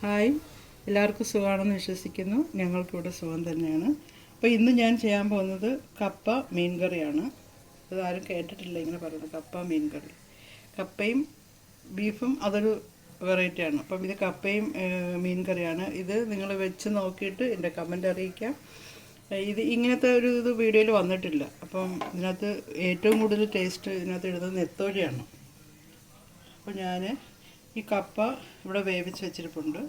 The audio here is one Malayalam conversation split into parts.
ഹായ്. എല്ലാവർക്കും സുഖമാണെന്ന് വിശ്വസിക്കുന്നു. ഞങ്ങൾക്കിവിടെ സുഖം തന്നെയാണ്. അപ്പോൾ ഇന്ന് ഞാൻ ചെയ്യാൻ പോകുന്നത് കപ്പ മീൻ കറിയാണ് അത് ആരും കേട്ടിട്ടില്ല ഇങ്ങനെ പറയുന്നത്. കപ്പ മീൻ കറി കപ്പയും ബീഫും അതൊരു വെറൈറ്റിയാണ് അപ്പം ഇത് കപ്പയും മീൻ കറിയാണ് ഇത് നിങ്ങൾ വെച്ച് നോക്കിയിട്ട് എന്റെ കമന്റ് അറിയിക്കാം. ഇത് ഇങ്ങനത്തെ ഒരു ഇത് വീഡിയോയിൽ വന്നിട്ടില്ല. അപ്പം ഇതിനകത്ത് ഏറ്റവും കൂടുതൽ ടേസ്റ്റ് ഇതിനകത്ത് ഇടുന്നത് നെത്തോലിയാണ്. അപ്പോൾ ഞാൻ ഈ കപ്പ ഇവിടെ വേവിച്ച് വെച്ചിട്ടുണ്ട്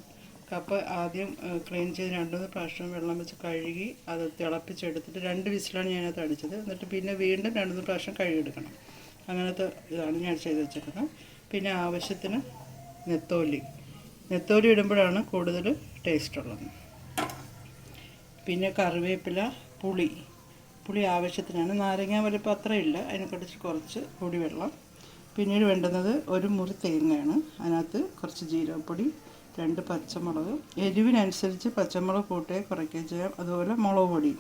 കപ്പ ആദ്യം ക്ലീൻ ചെയ്ത് രണ്ട് മൂന്ന് പ്രാവശ്യം വെള്ളം വെച്ച് കഴുകി അത് തിളപ്പിച്ചെടുത്തിട്ട് രണ്ട് വിസിലാണ് ഞാനത് അടിച്ചത്. എന്നിട്ട് പിന്നെ വീണ്ടും രണ്ട് മൂന്ന് പ്രാവശ്യം കഴുകിയെടുക്കണം. അങ്ങനത്തെ ഇതാണ് ഞാൻ ചെയ്ത് വെച്ചേക്കുന്നത്. പിന്നെ ആവശ്യത്തിന് നെത്തോലി. നെത്തോലി ഇടുമ്പോഴാണ് കൂടുതൽ ടേസ്റ്റ് ഉള്ളത് പിന്നെ കറിവേപ്പില പുളി. പുളി ആവശ്യത്തിനാണ്. നാരങ്ങ വലിപ്പം അത്രയില്ല. അതിനെക്കുറിച്ച് കുറച്ച് പൊടിവെള്ളം പിന്നീട് വേണ്ടുന്നത് ഒരു മുറി തേങ്ങയാണ്. അതിനകത്ത് കുറച്ച് ജീരകപ്പൊടി രണ്ട് പച്ചമുളക് എരിവിനനുസരിച്ച് പച്ചമുളക് കൂട്ടുകയോ കുറയ്ക്കുകയോ ചെയ്യാം. അതുപോലെ മുളക് പൊടി.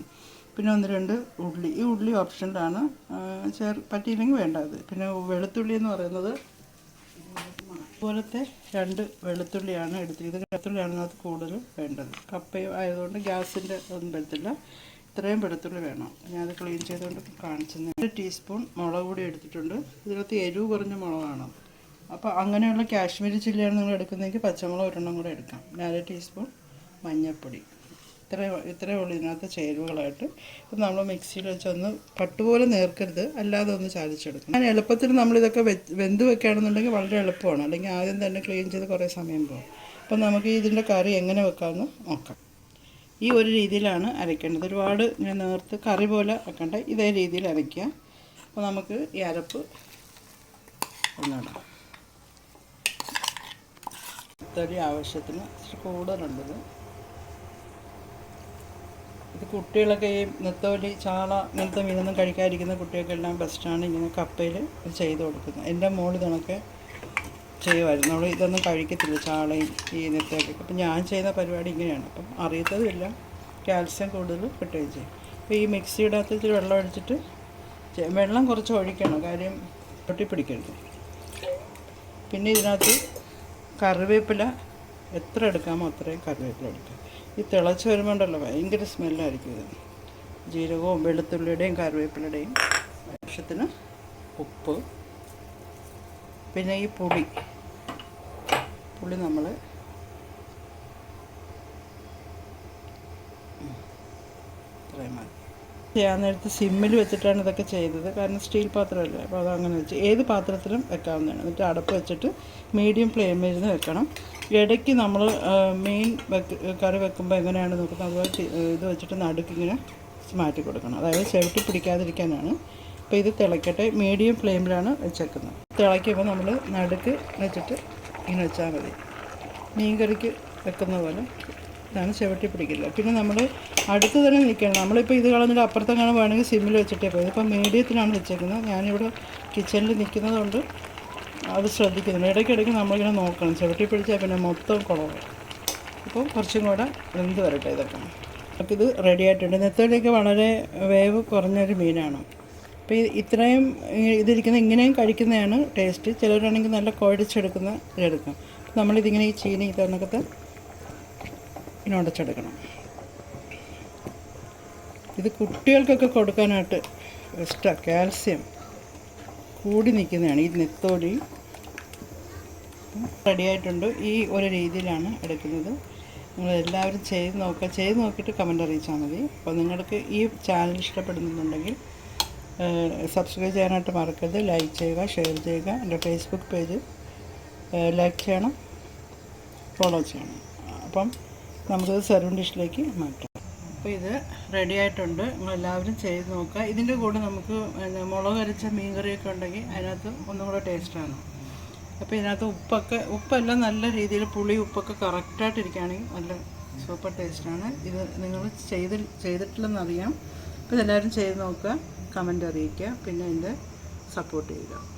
പിന്നെ ഒന്ന് രണ്ട് ഉള്ളി. ഈ ഉള്ളി ഓപ്ഷനിലാണ്. ചേർ പറ്റിയില്ലെങ്കിൽ വേണ്ട അത്. പിന്നെ വെളുത്തുള്ളി എന്ന് പറയുന്നത് ഇതുപോലത്തെ രണ്ട് വെളുത്തുള്ളിയാണ് എടുത്തിരിക്കുന്നത്. വെളുത്തുള്ളിയാണ് അത് കൂടുതൽ വേണ്ടത്. കപ്പയും ആയതുകൊണ്ട് ഗ്യാസിന്റെ ഒന്നും വരത്തില്ല. ഇത്രയും വെളുത്തുള്ളി വേണം. ഞാനത് ക്ലീൻ ചെയ്തുകൊണ്ട് കാണിച്ചു ഒരു ടീസ്പൂൺ മുളക് പൊടി എടുത്തിട്ടുണ്ട്. ഇതിനകത്ത് എരിവ് കുറഞ്ഞ മുളകാണ്. അപ്പോൾ അങ്ങനെയുള്ള കാശ്മീരി ചില്ലിയാണ് നിങ്ങൾ എടുക്കുന്നതെങ്കിൽ പച്ചമുളക് ഒരെണ്ണം കൂടെ എടുക്കാം. അര ടീസ്പൂൺ മഞ്ഞൾപ്പൊടി. ഇത്ര ഇത്രയേ ഉള്ളൂ ഇതിനകത്ത് ചേരുവകളായിട്ട്. ഇപ്പം നമ്മൾ മിക്സിയിൽ വെച്ചൊന്ന് പട്ടുപോലെ നേർക്കരുത്. അല്ലാതെ ഒന്ന് ചാലിച്ചെടുക്കും ഞാൻ എളുപ്പത്തിൽ നമ്മളിതൊക്കെ വെന്ത് വെക്കുകയാണെന്നുണ്ടെങ്കിൽ വളരെ എളുപ്പമാണ്. അല്ലെങ്കിൽ ആദ്യം തന്നെ ക്ലീൻ ചെയ്ത് കുറേ സമയം പോകും. അപ്പം നമുക്ക് ഇതിന്റെ കറി എങ്ങനെ വെക്കാമെന്ന് നോക്കാം. ഈ ഒരു രീതിയിലാണ് അരയ്ക്കേണ്ടത്. ഒരുപാട് ഇങ്ങനെ നേർത്ത് കറി പോലെ വെക്കേണ്ട. ഇതേ രീതിയിൽ അരയ്ക്കുക. അപ്പോൾ നമുക്ക് ഈ അരപ്പ് ഒന്നിടാം തടി ആവശ്യത്തിന് കൂടുതലുണ്ടത് ഇത്. കുട്ടികളൊക്കെ ഈ നെത്തോലി ചാള ഇങ്ങനത്തെ മീനൊന്നും കഴിക്കാതിരിക്കുന്ന കുട്ടികൾക്കെല്ലാം ബെസ്റ്റാണ് ഇങ്ങനെ കപ്പയിൽ ചെയ്ത് കൊടുക്കുന്നത്. എന്റെ ഇതണൊക്കെ ചെയ്യുമായിരുന്നു. നമ്മൾ ഇതൊന്നും കഴിക്കത്തില്ല ചാളയും ഈ നെത്തൊക്കെ അപ്പം ഞാൻ ചെയ്യുന്ന പരിപാടി ഇങ്ങനെയാണ്. അപ്പം അറിയത്തതുമില്ല. കാൽസ്യം കൂടുതൽ കിട്ടുകയും ചെയ്യും. അപ്പോൾ ഈ മിക്സിയുടെ അകത്ത് വെള്ളം ഒഴിച്ചിട്ട് വെള്ളം കുറച്ച് ഒഴിക്കണം. കാര്യം പൊട്ടിപ്പിടിക്കരുത്. പിന്നെ ഇതിനകത്ത് കറിവേപ്പില എത്ര എടുക്കാമോ അത്രയും കറിവേപ്പില എടുക്കുക ഈ തിളച്ച് വരുമ്പോൾ ഉണ്ടല്ലോ ഭയങ്കര സ്മെല്ലായിരിക്കും ഇത്. ജീരകവും വെളുത്തുള്ളിയുടെയും കറിവേപ്പിലയുടെയും ആവശ്യത്തിന് ഉപ്പ് പിന്നെ ഈ പുളി പുളി നമ്മൾ ചെയ്യാൻ നേരത്ത് സിമ്മിൽ വെച്ചിട്ടാണ് ഇതൊക്കെ ചെയ്തത്. കാരണം സ്റ്റീൽ പാത്രമല്ലേ? അപ്പോൾ അത് അങ്ങനെ വെച്ച് ഏത് പാത്രത്തിലും വെക്കാവുന്നതാണ്. എന്നിട്ട് അടപ്പ് വെച്ചിട്ട് മീഡിയം ഫ്ലെയിമിരുന്ന് വെക്കണം. ഇടയ്ക്ക് നമ്മൾ മീൻ വെക്ക് കറി വെക്കുമ്പോൾ എങ്ങനെയാണ് നോക്കുന്നത്? അതുപോലെ ഇത് വെച്ചിട്ട് നടുക്കിങ്ങനെ മാറ്റി കൊടുക്കണം. അതായത് ചവിട്ടി പിടിക്കാതിരിക്കാനാണ്. അപ്പോൾ ഇത് തിളയ്ക്കട്ടെ മീഡിയം ഫ്ലെയിമിലാണ് വെച്ചേക്കുന്നത്. തിളയ്ക്കുമ്പോൾ നമ്മൾ നടുക്ക് വെച്ചിട്ട് ഇങ്ങനെ വെച്ചാൽ മതി. മീൻ കറിക്ക് വെക്കുന്ന പോലെ ഇതാണ് ചവിട്ടി പിടിക്കില്ല പിന്നെ നമ്മൾ അടുത്ത് തന്നെ നിൽക്കണം. നമ്മളിപ്പോൾ ഇത് കളഞ്ഞിട്ട് അപ്പുറത്തെങ്ങാനും വേണമെങ്കിൽ സിമ്മിൽ വെച്ചിട്ടേ പോയി ഇതിപ്പോൾ മീഡിയത്തിലാണ് വെച്ചേക്കുന്നത്. ഞാനിവിടെ കിച്ചണിൽ നിൽക്കുന്നതുകൊണ്ട് അത് ശ്രദ്ധിക്കുന്നുണ്ട് ഇടയ്ക്കിടയ്ക്ക് നമ്മളിങ്ങനെ നോക്കണം. ചവിട്ടി പിടിച്ചാൽ പിന്നെ മൊത്തം കുളവും. അപ്പോൾ കുറച്ചും കൂടെ വെന്ത് വരട്ടെ ഇതൊക്കെ. അപ്പോൾ ഇത് റെഡി ആയിട്ടുണ്ട്. നെത്തോലിയൊക്കെ വളരെ വേവ് കുറഞ്ഞൊരു മീനാണ്. അപ്പോൾ ഇത്രയും ഇതിരിക്കുന്ന ഇങ്ങനെയും കഴിക്കുന്നതാണ് ടേസ്റ്റ്. ചിലരാണെങ്കിൽ നല്ല കുഴച്ചെടുക്കുന്ന ഇതെടുക്കും നമ്മളിതിങ്ങനെ ഈ ചീന ഈ ഇങ്ങനെ ഉടച്ചെടുക്കണം ഇത് കുട്ടികൾക്കൊക്കെ കൊടുക്കാനായിട്ട് ഇഷ്ടമാണ് കാൽസ്യം കൂടി നിൽക്കുന്നതാണ്. ഈ നെത്തോടി റെഡിയായിട്ടുണ്ട് ഈ ഒരു രീതിയിലാണ് എടുക്കുന്നത്. നിങ്ങൾ എല്ലാവരും ചെയ്ത് നോക്കുക ചെയ്ത് നോക്കിയിട്ട് കമന്റ് അറിയിച്ചാൽ മതി. അപ്പോൾ നിങ്ങൾക്ക് ഈ ചാനൽ ഇഷ്ടപ്പെടുന്നുണ്ടെങ്കിൽ സബ്സ്ക്രൈബ് ചെയ്യാനായിട്ട് മറക്കരുത്. ലൈക്ക് ചെയ്യുക ഷെയർ ചെയ്യുക. എന്റെ ഫേസ്ബുക്ക് പേജ് ലൈക്ക് ചെയ്യണം. ഫോളോ ചെയ്യണം. അപ്പം നമുക്കത് സെർവിങ് ഡിഷിലേക്ക് മാറ്റാം. അപ്പോൾ ഇത് റെഡി ആയിട്ടുണ്ട്. നിങ്ങളെല്ലാവരും ചെയ്ത് നോക്കുക. ഇതിന്റെ കൂടെ നമുക്ക് മുളക് അരച്ച മീൻ കറിയൊക്കെ ഉണ്ടെങ്കിൽ അതിനകത്ത് ഒന്നും കൂടെ ടേസ്റ്റാണ് അപ്പോൾ ഇതിനകത്ത് ഉപ്പൊക്കെ ഉപ്പെല്ലാം നല്ല രീതിയിൽ പുളി ഉപ്പൊക്കെ കറക്റ്റായിട്ട് ഇരിക്കുകയാണെങ്കിൽ നല്ല സൂപ്പർ ടേസ്റ്റാണ് ഇത് നിങ്ങൾ ചെയ്ത് ചെയ്തിട്ടില്ലെന്നറിയാം അപ്പോൾ ഇതെല്ലാവരും ചെയ്ത് നോക്കുക. കമന്റ് അറിയിക്കുക. പിന്നെ എന്റെ സപ്പോർട്ട് ചെയ്യുക.